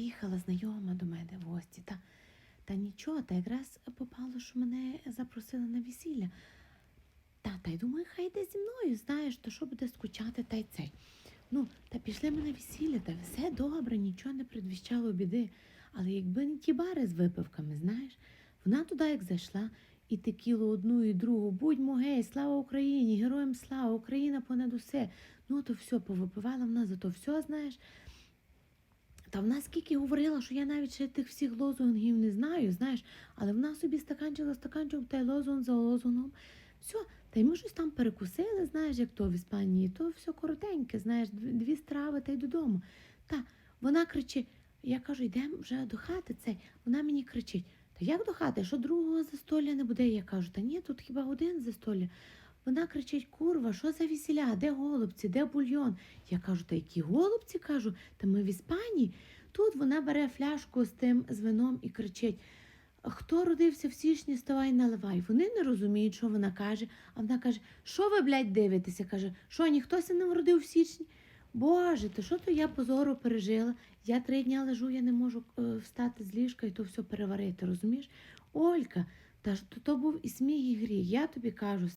приїхала знайома до мене в гості. Та, та нічого, та якраз попало, що мене запросили на весілля. Та, та й думаю, хай йде зі мною, знаєш, то що буде скучати, та й цей. Ну, та пішли ми на весілля, та все добре, нічого не предвіщало біди. Але якби не ті бари з випивками, знаєш, вона туди як зайшла, і текіло одну і другу. Будьмо гей, слава Україні, героям слава, Україна понад усе. Ну, то все, повипивала вона за то все, знаєш. Та вона скільки говорила, що я навіть ще тих всіх лозунгів не знаю, знаєш, але вона собі стаканчик за стаканчиком та й лозунг за лозунгом. Все, та й ми щось там перекусили, знаєш, як то в Іспанії, то все коротеньке, знаєш, дві страви та й додому. Та вона кричить: я кажу, йдемо вже до хати цей. Вона мені кричить: Та як до хати? Що другого застолля не буде? Я кажу, та ні, тут хіба один застолля. Вона кричить: Курва, що за весіля? Де голубці, де бульйон? Я кажу, та які голубці? кажу, та ми в Іспанії. Тут вона бере фляжку з тим з вином і кричить: Хто родився в січні, ставай наливай. Вони не розуміють, що вона каже. А вона каже: Що ви, блядь, дивитеся? каже, що ніхтося не вродив в січні? Боже, то що то я позору пережила? Я три дні лежу, я не можу е, встати з ліжка і то все переварити, розумієш? Олька, та ж то, то був і сміх, і гріх. Я тобі кажу,